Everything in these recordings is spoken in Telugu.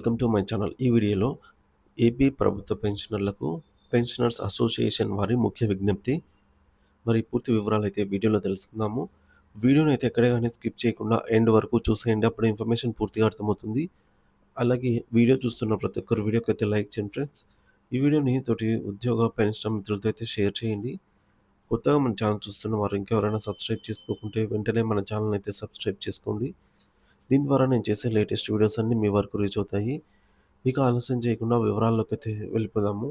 Welcome to my channel. ఈ వీడియోలో ఏపీ ప్రభుత్వ పెన్షనర్లకు పెన్షనర్స్ అసోసియేషన్ వారి ముఖ్య విజ్ఞప్తి. మరి పూర్తి వివరాలు అయితే వీడియోలో తెలుసుకుందాము. వీడియోని అయితే ఎక్కడే కానీ స్కిప్ చేయకుండా ఎండ్ వరకు చూసేయండి. అప్పుడు ఇన్ఫర్మేషన్ పూర్తిగా అర్థమవుతుంది. అలాగే వీడియో చూస్తున్న ప్రతి ఒక్కరు అయితే లైక్ చేయండి ఫ్రెండ్స్. ఈ వీడియోని తోటి ఉద్యోగ పెన్షన్ మిత్రులతో అయితే షేర్ చేయండి. కొత్తగా మన ఛానల్ చూస్తున్న వారు ఇంకెవరైనా సబ్స్క్రైబ్ చేసుకోకుంటే వెంటనే మన ఛానల్ అయితే సబ్స్క్రైబ్ చేసుకోండి. దీని ద్వారా నేను చేసే లేటెస్ట్ వీడియోస్ అన్నీ మీ వరకు రీచ్ అవుతాయి. ఇక ఆలస్యం చేయకుండా వివరాల్లోకి అయితే వెళ్ళిపోదాము.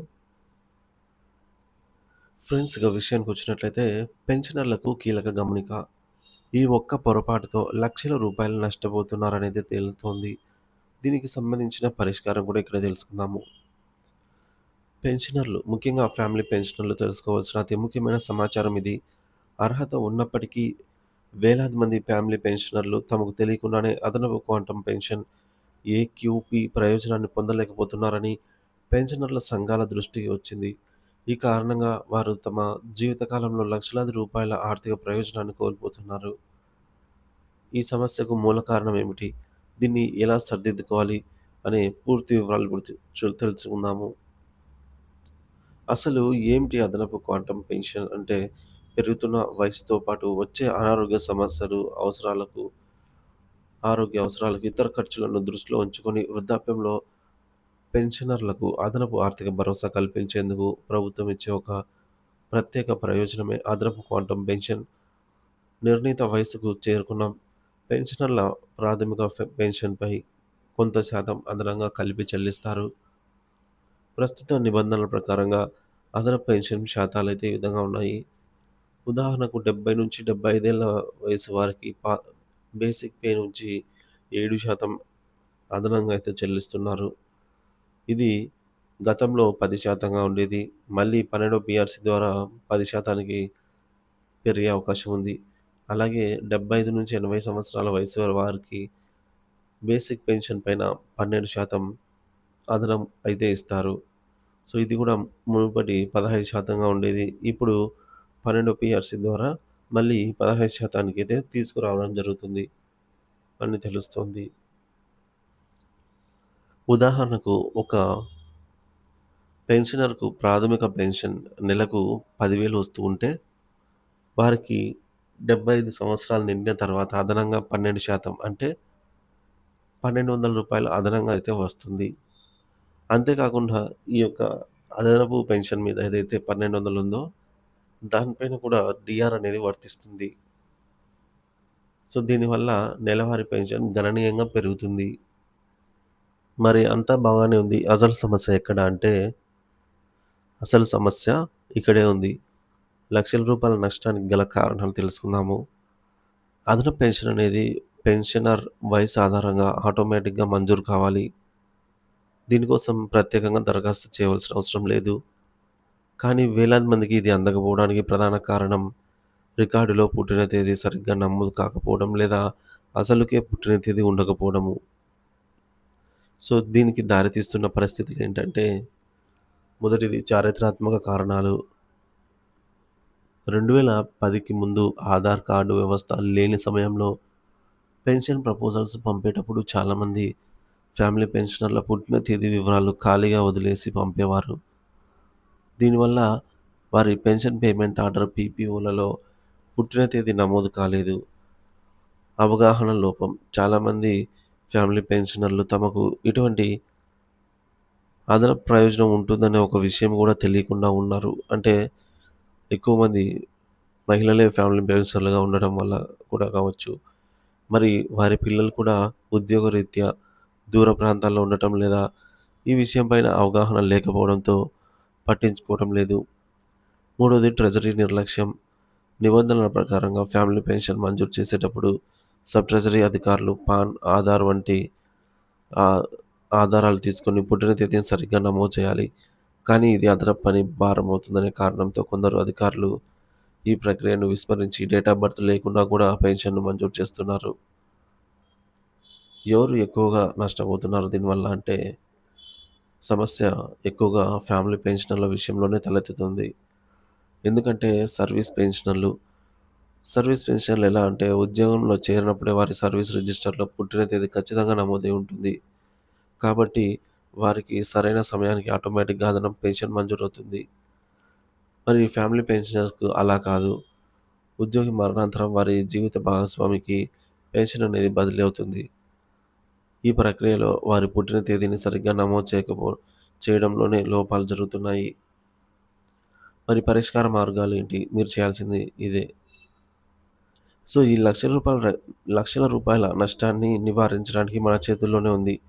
ఫ్రెండ్స్ ఇక విషయానికి వచ్చినట్లయితే పెన్షనర్లకు కీలక గమనిక. ఈ ఒక్క పొరపాటుతో లక్షల రూపాయలు నష్టపోతున్నారనేది తేలుతోంది. దీనికి సంబంధించిన పరిష్కారం కూడా ఇక్కడ తెలుసుకుందాము. పెన్షనర్లు ముఖ్యంగా ఫ్యామిలీ పెన్షనర్లు తెలుసుకోవాల్సిన అతి ముఖ్యమైన సమాచారం ఇది. అర్హత ఉన్నప్పటికీ వేలాది మంది ఫ్యామిలీ పెన్షనర్లు తమకు తెలియకుండానే అదనపు క్వాంటం పెన్షన్ ఏక్యూపీ ప్రయోజనాన్ని పొందలేకపోతున్నారని పెన్షనర్ల సంఘాల దృష్టికి వచ్చింది. ఈ కారణంగా వారు తమ జీవితకాలంలో లక్షలాది రూపాయల ఆర్థిక ప్రయోజనాన్ని కోల్పోతున్నారు. ఈ సమస్యకు మూల కారణం ఏమిటి? దీన్ని ఎలా సరిదిద్దుకోవాలి? అనే పూర్తి వివరాలు గురించి తెలుసుకుందాము. అసలు ఏమిటి అదనపు క్వాంటం పెన్షన్ అంటే పెరుగుతున్న వయసుతో పాటు వచ్చే అనారోగ్య సమస్యలు, అవసరాలకు ఆరోగ్య అవసరాలకు, ఇతర ఖర్చులను దృష్టిలో ఉంచుకొని వృద్ధాప్యంలో పెన్షనర్లకు అదనపు ఆర్థిక భరోసా కల్పించేందుకు ప్రభుత్వం ఇచ్చే ఒక ప్రత్యేక ప్రయోజనమే అదనపు క్వాంటం పెన్షన్. నిర్ణీత వయసుకు చేరుకున్న పెన్షనర్ల ప్రాథమిక పెన్షన్‌పై కొంత శాతం అదనంగా కలిపి చెల్లిస్తారు. ప్రస్తుత నిబంధనల ప్రకారంగా అదనపు పెన్షన్ శాతాలైతే ఈ విధంగా ఉన్నాయి. ఉదాహరణకు డెబ్బై నుంచి డెబ్బై ఐదేళ్ళ వయసు వారికి పా బేసిక్ పే నుంచి ఏడు శాతం అదనంగా అయితే చెల్లిస్తున్నారు. ఇది గతంలో పది శాతంగా ఉండేది. మళ్ళీ పన్నెండు బీఆర్సీ ద్వారా పది శాతానికి పెరిగే అవకాశం ఉంది. అలాగే 75-80 సంవత్సరాల వయసు వారికి బేసిక్ పెన్షన్ పైన 12% అదనం అయితే ఇస్తారు. సో, ఇది కూడా మునుపటి పదహైదు శాతంగా ఉండేది. ఇప్పుడు 12వ పీఆర్సీ ద్వారా మళ్ళీ పదహైదు శాతానికి అయితే తీసుకురావడం జరుగుతుంది అని తెలుస్తోంది. ఉదాహరణకు ఒక పెన్షనర్‌కు ప్రాథమిక పెన్షన్ నెలకు పదివేలు వస్తూ ఉంటే వారికి 75 సంవత్సరాలు నిండిన తర్వాత అదనంగా 12% అంటే పన్నెండు వందల రూపాయలు అదనంగా అయితే వస్తుంది. అంతేకాకుండా ఈ యొక్క అదనపు పెన్షన్ మీద ఏదైతే 1,200 ఉందో దానిపైన కూడా డిఆర్ అనేది వర్తిస్తుంది. సో, దీనివల్ల నెలవారీ పెన్షన్ గణనీయంగా పెరుగుతుంది. మరి అంతా బాగానే ఉంది. అసలు సమస్య ఎక్కడ అంటే అసలు సమస్య ఇక్కడే ఉంది. లక్షల రూపాయల నష్టానికి గల కారణాలు తెలుసుకుందాము. అదనపు పెన్షన్ అనేది పెన్షనర్ వయసు ఆధారంగా ఆటోమేటిక్‌గా మంజూరు కావాలి. దీనికోసం ప్రత్యేకంగా దరఖాస్తు చేయవలసిన అవసరం లేదు. కానీ వేలాది మందికి ఇది అందకపోవడానికి ప్రధాన కారణం రికార్డులో పుట్టిన తేదీ సరిగ్గా నమోదు కాకపోవడం లేదా అసలుకే పుట్టిన తేదీ ఉండకపోవడము. సో, దీనికి దారితీస్తున్న పరిస్థితులు ఏంటంటే మొదటిది చారిత్రాత్మక కారణాలు. 2010కి ముందు ఆధార్ కార్డు వ్యవస్థ లేని సమయంలో పెన్షన్ ప్రపోజల్స్ పంపేటప్పుడు చాలామంది ఫ్యామిలీ పెన్షనర్ల పుట్టిన తేదీ వివరాలు ఖాళీగా వదిలేసి పంపేవారు. దీనివల్ల వారి పెన్షన్ పేమెంట్ ఆర్డర్ పీపీఓలలో పుట్టిన తేదీ నమోదు కాలేదు. అవగాహన లోపం చాలామంది ఫ్యామిలీ పెన్షనర్లు తమకు ఇటువంటి అదనపు ప్రయోజనం ఉంటుందనే ఒక విషయం కూడా తెలియకుండా ఉన్నారు. అంటే ఎక్కువ మంది మహిళలే ఫ్యామిలీ పెన్షనర్లుగా ఉండడం వల్ల కూడా కావచ్చు. మరి వారి పిల్లలు కూడా ఉద్యోగరీత్యా దూర ప్రాంతాల్లో ఉండటం లేదా ఈ విషయం పైన అవగాహన లేకపోవడంతో పట్టించుకోవడం లేదు. మూడోది ట్రెజరీ నిర్లక్ష్యం. నిబంధనల ప్రకారంగా ఫ్యామిలీ పెన్షన్ మంజూరు చేసేటప్పుడు సబ్ ట్రెజరీ అధికారులు పాన్, ఆధార్ వంటి ఆధారాలు తీసుకొని పుట్టిన తేదీని సరిగ్గా నమోదు చేయాలి. కానీ ఇది అదనపు పని భారం అవుతుందనే కారణంతో కొందరు అధికారులు ఈ ప్రక్రియను విస్మరించి డేట్ ఆఫ్ బర్త్ లేకుండా కూడా పెన్షన్‌ను మంజూరు చేస్తున్నారు. ఎవరు ఎక్కువగా నష్టపోతున్నారు దీనివల్ల అంటే సమస్య ఎక్కువగా ఫ్యామిలీ పెన్షనర్ల విషయంలోనే తలెత్తుతుంది. ఎందుకంటే సర్వీస్ పెన్షనర్లు సర్వీస్ పెన్షన్‌లు ఎలా అంటే ఉద్యోగంలో చేరినప్పుడే వారి సర్వీస్ రిజిస్టర్‌లో పుట్టిన తేదీ ఖచ్చితంగా నమోదై ఉంటుంది. కాబట్టి వారికి సరైన సమయానికి ఆటోమేటిక్‌గా అదనం పెన్షన్ మంజూరవుతుంది. మరి ఫ్యామిలీ పెన్షనర్స్‌కు అలా కాదు. ఉద్యోగి మరణానంతరం వారి జీవిత భాగస్వామికి పెన్షన్ అనేది బదిలీ అవుతుంది. ఈ ప్రక్రియలో వారి పుట్టిన తేదీని సరిగ్గా నమోదు చేయకపో చేయడంలోనే లోపాలు జరుగుతున్నాయి. మరి పరిష్కార మార్గాలు ఏంటి మీరు చేయాల్సింది ఇదే. సో, ఈ లక్షల రూపాయల లక్షల రూపాయల నష్టాన్ని నివారించడానికి మన చేతుల్లోనే ఉంది.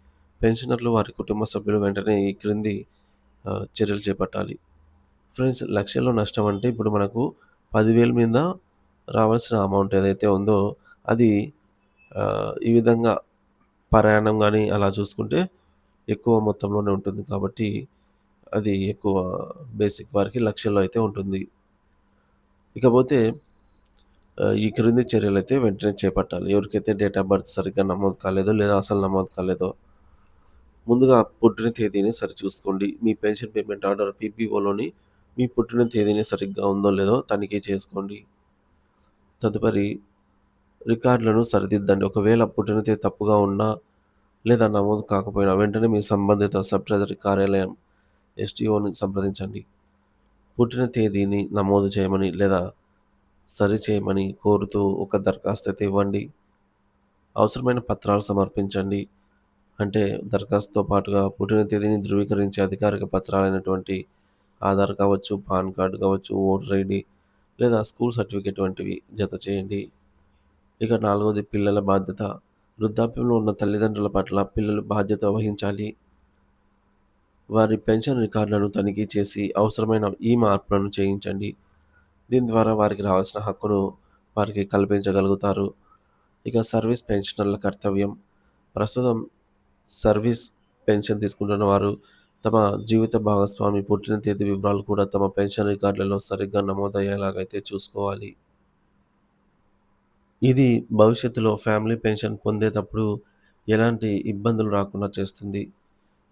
పెన్షనర్లు, వారి కుటుంబ సభ్యులు వెంటనే ఈ క్రింది చర్యలు చేపట్టాలి. ఫ్రెండ్స్ లక్షల్లో నష్టం అంటే ఇప్పుడు మనకు పదివేల మీద రావాల్సిన అమౌంట్ ఏదైతే ఉందో అది ఈ విధంగా ప్రయాణం కానీ అలా చూసుకుంటే ఎక్కువ మొత్తంలోనే ఉంటుంది. కాబట్టి అది ఎక్కువ బేసిక్ వారికి లక్షల్లో అయితే ఉంటుంది. ఇకపోతే ఈ క్రింది చర్యలైతే వెంటనే చేపట్టాలి. ఎవరికైతే డేట్ ఆఫ్ బర్త్ సరిగ్గా నమోదు కాలేదో లేదా అసలు నమోదు కాలేదో ముందుగా పుట్టిన తేదీని సరిచూసుకోండి. మీ పెన్షన్ పేమెంట్ ఆర్డర్ పీపీఓలోని మీ పుట్టిన తేదీని సరిగ్గా ఉందో లేదో తనిఖీ చేసుకోండి. తదుపరి రికార్డులను సరిదిద్దండి. ఒకవేళ పుట్టిన తేదీ తప్పుగా ఉన్నా లేదా నమోదు కాకపోయినా వెంటనే మీ సంబంధిత సబ్ ట్రెజరీ కార్యాలయం ఎస్‌టీఓని సంప్రదించండి. పుట్టిన తేదీని నమోదు చేయమని లేదా సరిచేయమని కోరుతూ ఒక దరఖాస్తు అయితే ఇవ్వండి. అవసరమైన పత్రాలు సమర్పించండి. అంటే దరఖాస్తుతో పాటుగా పుట్టిన తేదీని ధృవీకరించే అధికారిక పత్రాలైనటువంటి ఆధార్ కావచ్చు, పాన్ కార్డ్ కావచ్చు, ఓటర్ ఐడి లేదా స్కూల్ సర్టిఫికేట్ వంటివి జత చేయండి. ఇక నాలుగవది పిల్లల బాధ్యత. వృద్ధాప్యంలో ఉన్న తల్లిదండ్రుల పట్ల పిల్లలు బాధ్యత వహించాలి. వారి పెన్షన్ రికార్డులను తనిఖీ చేసి అవసరమైన ఈ మార్పులను చేయించండి. దీని ద్వారా వారికి రావాల్సిన హక్కును వారికి కల్పించగలుగుతారు. ఇక సర్వీస్ పెన్షనర్ల కర్తవ్యం. ప్రస్తుతం సర్వీస్ పెన్షన్ తీసుకుంటున్న వారు తమ జీవిత భాగస్వామి పుట్టిన తేదీ వివరాలు కూడా తమ పెన్షన్ రికార్డులలో సరిగ్గా నమోదయ్యేలాగైతే చూసుకోవాలి. ఇది భవిష్యత్తులో ఫ్యామిలీ పెన్షన్ పొందేటప్పుడు ఎలాంటి ఇబ్బందులు రాకుండా చేస్తుంది.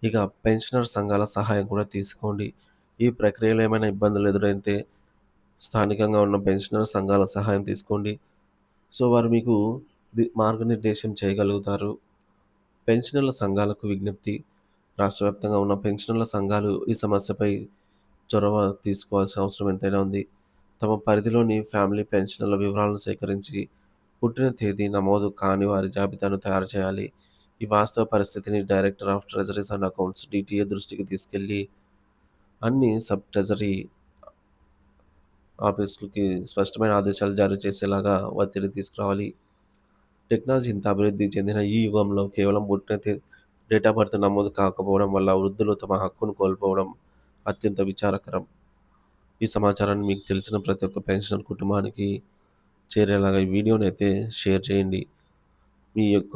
ఇక పెన్షనర్ సంఘాల సహాయం కూడా తీసుకోండి. ఈ ప్రక్రియలో ఏమైనా ఇబ్బందులు ఎదురైతే స్థానికంగా ఉన్న పెన్షనర్ సంఘాల సహాయం తీసుకోండి. సో, వారు మీకు మార్గనిర్దేశం చేయగలుగుతారు. పెన్షనర్ల సంఘాలకు విజ్ఞప్తి. రాష్ట్ర వ్యాప్తంగా ఉన్న పెన్షనర్ల సంఘాలు ఈ సమస్యపై చొరవ తీసుకోవాల్సిన అవసరం ఎంతైనా ఉంది. తమ పరిధిలోని ఫ్యామిలీ పెన్షనర్ల వివరాలను సేకరించి పుట్టిన తేదీ నమోదు కాని వారి జాబితాను తయారు చేయాలి. ఈ వాస్తవ పరిస్థితిని director of treasuries and accounts DTA దృష్టికి తీసుకెళ్ళి అన్ని సబ్ ట్రెజరీ ఆఫీసులకి స్పష్టమైన ఆదేశాలు జారీ చేసేలాగా ఒత్తిడి తీసుకురావాలి. టెక్నాలజీ ఇంత అభివృద్ధి చెందిన ఈ యుగంలో కేవలం పుట్టిన డేట్ ఆఫ్ బర్త్ నమోదు కాకపోవడం వల్ల వృద్ధులు తమ హక్కును కోల్పోవడం అత్యంత విచారకరం. ఈ సమాచారాన్ని మీకు తెలిసిన ప్రతి ఒక్క పెన్షనర్ కుటుంబానికి చేరేలాగా ఈ వీడియోని అయితే షేర్ చేయండి. మీ యొక్క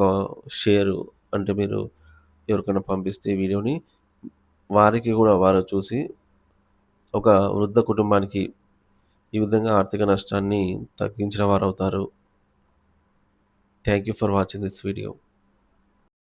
షేరు అంటే మీరు ఎవరికైనా పంపిస్తే ఈ వీడియోని వారికి కూడా వారు చూసి ఒక వృద్ధ కుటుంబానికి ఈ విధంగా ఆర్థిక నష్టాన్ని తగ్గించిన వారు అవుతారు thank you for watching this video.